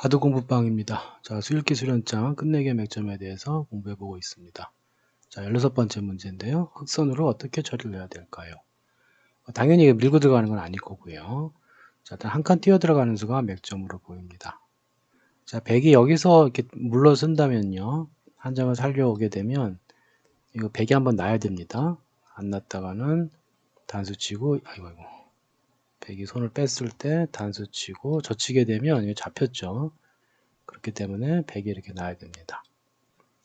바둑 공부방입니다. 자, 수일기 수련장 끝내기 맥점에 대해서 공부해보고 있습니다. 자, 16번째 문제인데요. 흑선으로 어떻게 처리를 해야 될까요? 어, 당연히 밀고 들어가는 건 아닐 거고요. 자, 일단 한 칸 뛰어 들어가는 수가 맥점으로 보입니다. 자, 100이 여기서 이렇게 물러선다면요. 한 장을 살려오게 되면 이거 100이 한번 나야 됩니다. 안 났다가는 단수 치고 아이고 아이고 100이 손을 뺐을 때 단수 치고 젖히게 되면 잡혔죠. 그렇기 때문에 100이 이렇게 나야 됩니다.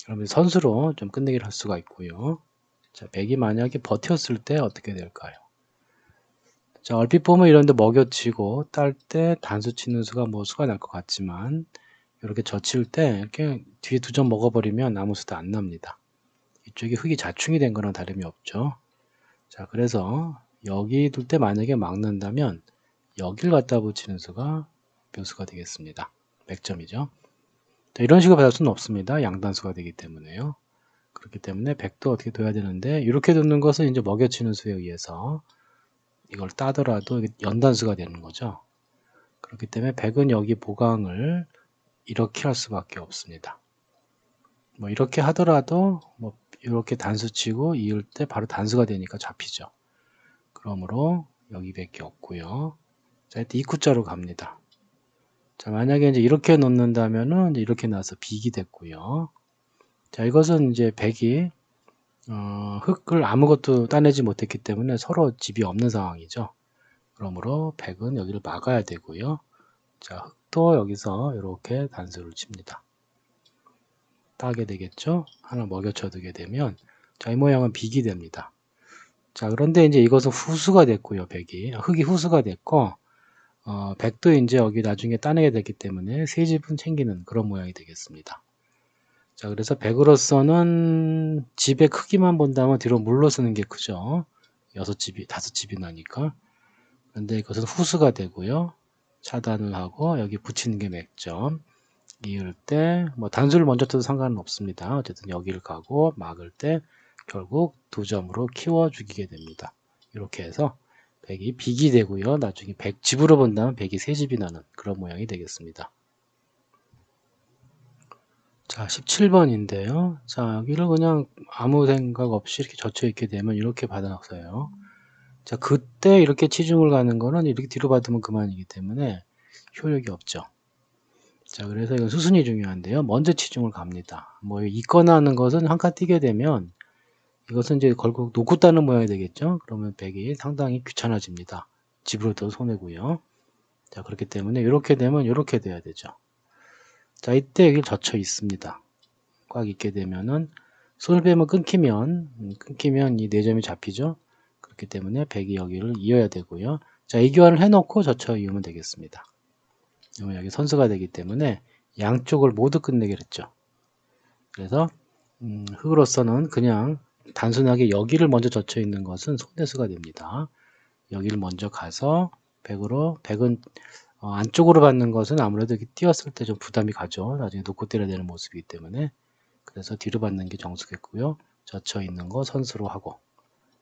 그러면 선수로 좀 끝내기를 할 수가 있고요. 자, 100이 만약에 버텼을 때 어떻게 될까요? 자, 얼핏 보면 이런데 먹여치고 딸 때 단수 치는 수가 뭐 수가 날 것 같지만 이렇게 젖힐 때 이렇게 뒤에 두 점 먹어버리면 아무 수도 안 납니다. 이쪽이 흙이 자충이 된 거랑 다름이 없죠. 자, 그래서 여기 둘 때 만약에 막는다면 여길 갖다 붙이는 수가 묘수가 되겠습니다. 100점이죠. 자, 이런 식으로 받을 수는 없습니다. 양단수가 되기 때문에요. 그렇기 때문에 100도 어떻게 둬야 되는데 이렇게 두는 것은 이제 먹여치는 수에 의해서 이걸 따더라도 연단수가 되는 거죠. 그렇기 때문에 100은 여기 보강을 이렇게 할 수밖에 없습니다. 뭐 이렇게 하더라도 뭐 이렇게 단수 치고 이을 때 바로 단수가 되니까 잡히죠. 그러므로 여기 밖에 없고요. 자, 이때 이쿠자로 갑니다. 자, 만약에 이제 이렇게 놓는다면은 이렇게 나와서 빅이 됐고요. 자, 이것은 이제 백이 어, 흙을 아무것도 따내지 못했기 때문에 서로 집이 없는 상황이죠. 그러므로 백은 여기를 막아야 되고요. 자, 흙도 여기서 이렇게 단수를 칩니다. 따게 되겠죠? 하나 먹여쳐 두게 되면 자, 이 모양은 빅이 됩니다. 자, 그런데 이제 이것은 후수가 됐고요, 백이. 흙이 후수가 됐고, 어, 백도 이제 여기 나중에 따내게 됐기 때문에 세 집은 챙기는 그런 모양이 되겠습니다. 자, 그래서 백으로서는 집의 크기만 본다면 뒤로 물러서는 게 크죠. 여섯 집이, 다섯 집이 나니까. 그런데 이것은 후수가 되고요. 차단을 하고 여기 붙이는 게 맥점. 이을 때, 뭐 단수를 먼저 쳐도 상관은 없습니다. 어쨌든 여기를 가고 막을 때 결국 두 점으로 키워 죽이게 됩니다. 이렇게 해서 100이 빅이 되고요. 나중에 100집으로 본다면 100이 3집이 나는 그런 모양이 되겠습니다. 자, 17번인데요. 자, 여기를 그냥 아무 생각 없이 이렇게 젖혀 있게 되면 이렇게 받아놨어요. 자, 그때 이렇게 치중을 가는 거는 이렇게 뒤로 받으면 그만이기 때문에 효력이 없죠. 자, 그래서 이건 수순이 중요한데요. 먼저 치중을 갑니다. 뭐, 있거나 하는 것은 한 칸 뛰게 되면 이것은 이제 결국 놓고 따는 모양이 되겠죠. 그러면 백이 상당히 귀찮아집니다. 집으로 더 손해고요. 자, 그렇기 때문에 이렇게 되면 이렇게 돼야 되죠. 자, 이때 여기 젖혀 있습니다. 꽉 있게 되면은 손을 빼면 끊기면 음, 끊기면 이네 점이 잡히죠. 그렇기 때문에 백이 여기를 이어야 되고요. 자, 이 교환을 해놓고 젖혀 이으면 되겠습니다. 여기 선수가 되기 때문에 양쪽을 모두 끝내기로 했죠. 그래서 음, 흙으로서는 그냥 단순하게 여기를 먼저 젖혀 있는 것은 손대수가 됩니다. 여기를 먼저 가서 100으로 100은 어, 안쪽으로 받는 것은 아무래도 이렇게 띄었을 때 좀 부담이 가죠. 나중에 놓고 때려야 되는 모습이기 때문에 그래서 뒤로 받는 게 정수겠고요. 젖혀 있는 거 선수로 하고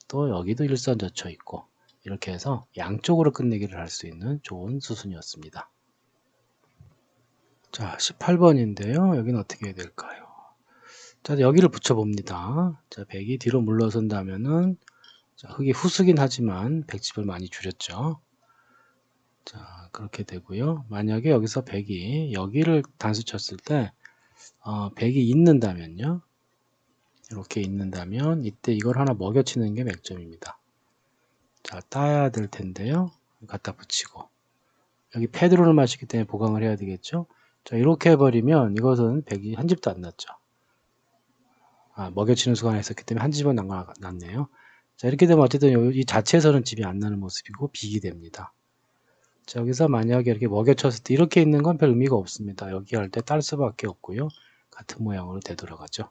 또 여기도 일선 젖혀 있고 이렇게 해서 양쪽으로 끝내기를 할 수 있는 좋은 수순이었습니다. 자 18번인데요. 여기는 어떻게 해야 될까요? 자, 여기를 붙여봅니다. 자, 100이 뒤로 물러선다면은, 자, 흙이 후수긴 하지만 100집을 많이 줄였죠. 자, 그렇게 되고요. 만약에 여기서 100이 여기를 단수 쳤을 때, 어, 100이 있는다면요. 이렇게 있는다면, 이때 이걸 하나 먹여치는 게 맥점입니다. 자, 따야 될 텐데요. 갖다 붙이고. 여기 페드로를 마시기 때문에 보강을 해야 되겠죠. 자, 이렇게 해버리면 이것은 100이 한 집도 안 났죠. 아, 먹여치는 수가 있었기 때문에 한 집은 났네요. 자, 이렇게 되면 어쨌든 이 자체에서는 집이 안 나는 모습이고 빅이 됩니다. 자, 여기서 만약에 이렇게 먹여쳤을 때 이렇게 있는 건 별 의미가 없습니다. 여기 할 때 딸 수밖에 없고요. 같은 모양으로 되돌아가죠.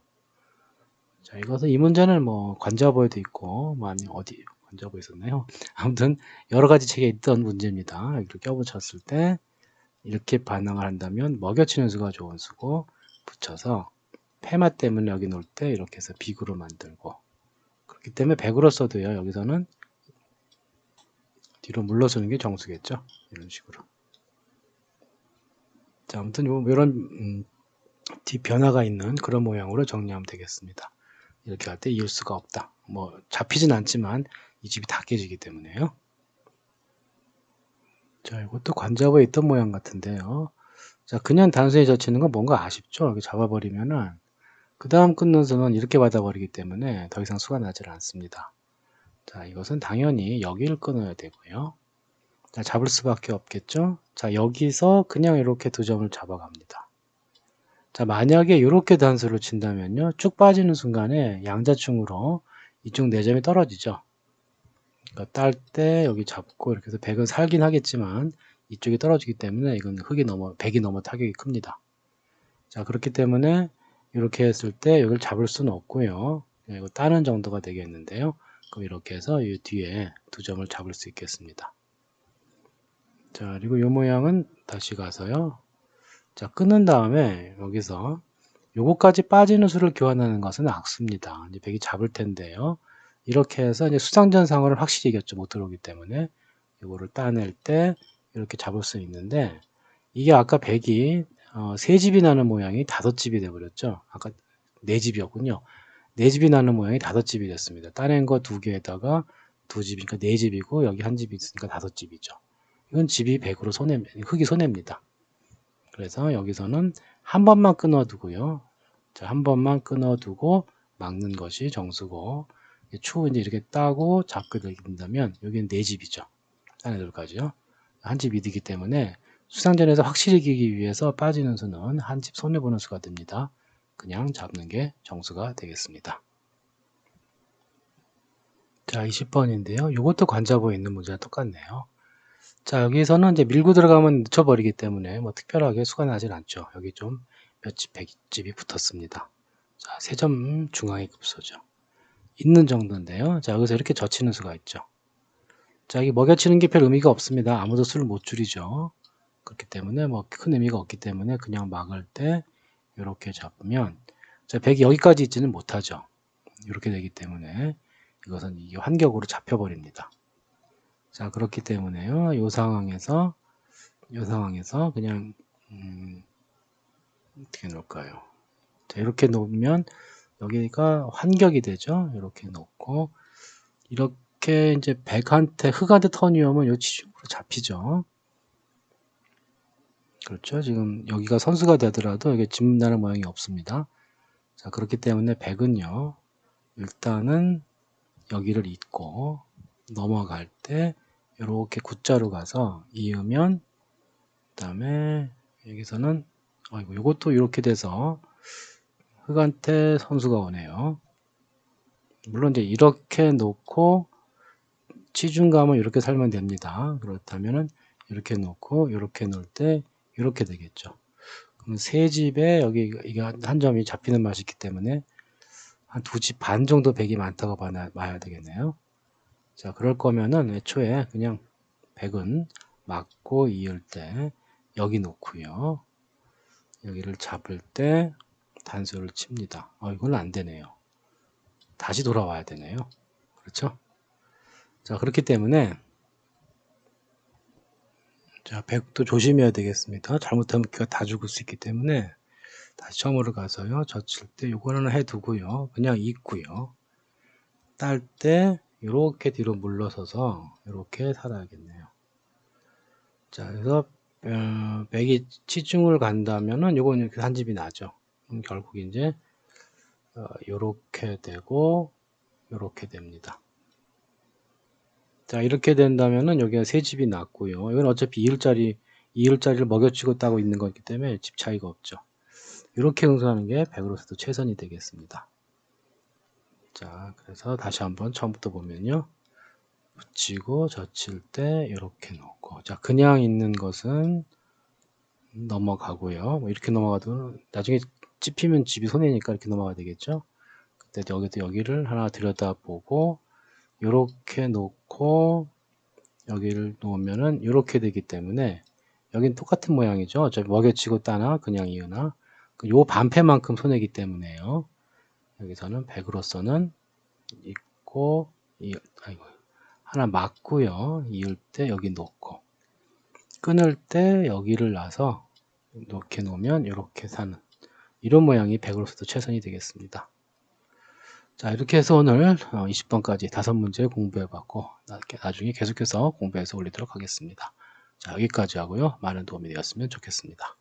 자, 이것은 이 문제는 뭐 관자보에도 있고, 뭐 아니 어디 관자보에 있었나요? 아무튼 여러 가지 책에 있던 문제입니다. 여기를 껴붙였을 때 이렇게 반응을 한다면 먹여치는 수가 좋은 수고 붙여서 페마 때문에 여기 놓을 때 이렇게 해서 비구로 만들고 그렇기 때문에 100으로 써도요 여기서는 뒤로 물러서는 게 정수겠죠 이런 식으로 자, 아무튼 요, 이런 음, 뒤 변화가 있는 그런 모양으로 정리하면 되겠습니다. 이렇게 할 때 이을 수가 없다. 뭐 잡히진 않지만 이 집이 다 깨지기 때문에요. 자, 이것도 관자부에 있던 모양 같은데요. 자, 그냥 단순히 젖히는 건 뭔가 아쉽죠? 이렇게 잡아버리면은 그 다음 끊는 수는 이렇게 받아버리기 때문에 더 이상 수가 나질 않습니다. 자, 이것은 당연히 여기를 끊어야 되고요. 자, 잡을 수밖에 없겠죠? 자, 여기서 그냥 이렇게 두 점을 잡아갑니다. 자, 만약에 이렇게 단수를 친다면요. 쭉 빠지는 순간에 양자충으로 이쪽 4점이 떨어지죠. 그러니까 딸 때 여기 잡고 이렇게 해서 100은 살긴 하겠지만 이쪽이 떨어지기 때문에 이건 흙이 넘어 100이 넘어 타격이 큽니다. 자, 그렇기 때문에 이렇게 했을 때 여기를 잡을 수는 없고요. 이거 따는 정도가 되겠는데요. 그럼 이렇게 해서 이 뒤에 두 점을 잡을 수 있겠습니다. 자, 그리고 이 모양은 다시 가서요. 자, 끊은 다음에 여기서 요거까지 빠지는 수를 교환하는 것은 악수입니다. 이제 백이 잡을 텐데요. 이렇게 해서 이제 수상전 상어를 확실히 이겼죠. 못 들어오기 때문에. 이거를 따낼 때 이렇게 잡을 수 있는데 이게 아까 백이 어, 세 집이 나는 모양이 다섯 집이 돼버렸죠. 아까 네 집이었군요. 네 집이 나는 모양이 다섯 집이 됐습니다. 따낸 거 두 개에다가 두 집이니까 네 집이고 여기 한 집이 있으니까 다섯 집이죠. 이건 집이 100으로 손해, 흙이 손해입니다. 그래서 여기서는 한 번만 끊어두고요. 자, 한 번만 끊어두고 막는 것이 정수고 추후 이제 이렇게 따고 잡게 된다면 여기는 네 집이죠. 딴 애들까지요. 한 집 이득이기 때문에 수상전에서 확실히 이기기 위해서 빠지는 수는 한 집 손해보는 수가 됩니다. 그냥 잡는 게 정수가 되겠습니다. 자, 20번인데요. 이것도 관자부에 있는 문제와 똑같네요. 자, 여기서는 이제 밀고 들어가면 늦춰버리기 때문에 뭐 특별하게 수가 나질 않죠. 여기 좀 몇 집, 백 집이 붙었습니다. 자, 세 점 중앙의 급소죠. 있는 정도인데요. 자, 여기서 이렇게 젖히는 수가 있죠. 자, 이게 먹여치는 게 별 의미가 없습니다. 아무도 수를 못 줄이죠. 그렇기 때문에 뭐 큰 의미가 없기 때문에 그냥 막을 때 이렇게 잡으면 자, 백이 여기까지 있지는 못하죠. 이렇게 되기 때문에 이것은 이 환격으로 잡혀버립니다. 자, 그렇기 때문에요. 이 상황에서, 이 상황에서 그냥, 음, 어떻게 놓을까요? 자, 이렇게 놓으면 여기가 환격이 되죠. 이렇게 놓고, 이렇게 이제 백한테 흑한테 턴이 오면 요 지중으로 잡히죠. 그렇죠. 지금 여기가 선수가 되더라도 이게 집나는 모양이 없습니다. 자, 그렇기 때문에 백은요, 일단은 여기를 잇고 넘어갈 때 이렇게 굿자로 가서 이으면 그 다음에 여기서는 아이고 이것도 이렇게 돼서 흑한테 선수가 오네요. 물론 이제 이렇게 놓고 치중감을 이렇게 살면 됩니다. 그렇다면은 이렇게 놓고 이렇게 놓을 때 이렇게 되겠죠. 그럼 세 집에 여기 이게 한 점이 잡히는 맛이 있기 때문에 한 두 집 반 정도 백이 많다고 봐야 되겠네요. 자, 그럴 거면은 애초에 그냥 100은 맞고 이을 때 여기 놓고요. 여기를 잡을 때 단수를 칩니다. 어, 이건 안 되네요. 다시 돌아와야 되네요. 그렇죠? 자, 그렇기 때문에 자, 100도 조심해야 되겠습니다. 잘못하면 기가 다 죽을 수 있기 때문에 다시 처음으로 가서요. 젖힐 때 요거는 해두고요. 그냥 있고요. 딸 때 이렇게 뒤로 물러서서 이렇게 살아야겠네요. 자, 그래서 어, 백이 치중을 간다면은 요건 이렇게 한 집이 나죠. 결국 이제 어, 요렇게 되고 요렇게 됩니다. 자, 이렇게 된다면은 여기가 세 집이 났고요. 이건 어차피 2일짜리 2일짜리를 먹여치고 따고 있는 거기 때문에 집 차이가 없죠. 이렇게 응수하는 게 100으로서도 최선이 되겠습니다. 자, 그래서 다시 한번 처음부터 보면요. 붙이고 젖힐 때 이렇게 놓고 자, 그냥 있는 것은 넘어가고요. 뭐 이렇게 넘어가도 나중에 찝히면 집이 손해니까 이렇게 넘어가야 되겠죠. 그때 여기도 여기를 하나 들여다보고 이렇게 놓고 여기를 놓으면은 이렇게 되기 때문에 여긴 똑같은 모양이죠. 어차피 먹여치고 따나 그냥 이으나 그요 반패만큼 손해기 때문에요. 여기서는 100으로서는 있고 이, 아이고 하나 맞고요. 이을 때 여기 놓고 끊을 때 여기를 놔서 이렇게 놓으면 이렇게 사는 이런 모양이 100으로서도 최선이 되겠습니다. 자 이렇게 해서 오늘 20번까지 다섯 문제 공부해 봤고 나중에 계속해서 공부해서 올리도록 하겠습니다. 자 여기까지 하고요. 많은 도움이 되었으면 좋겠습니다.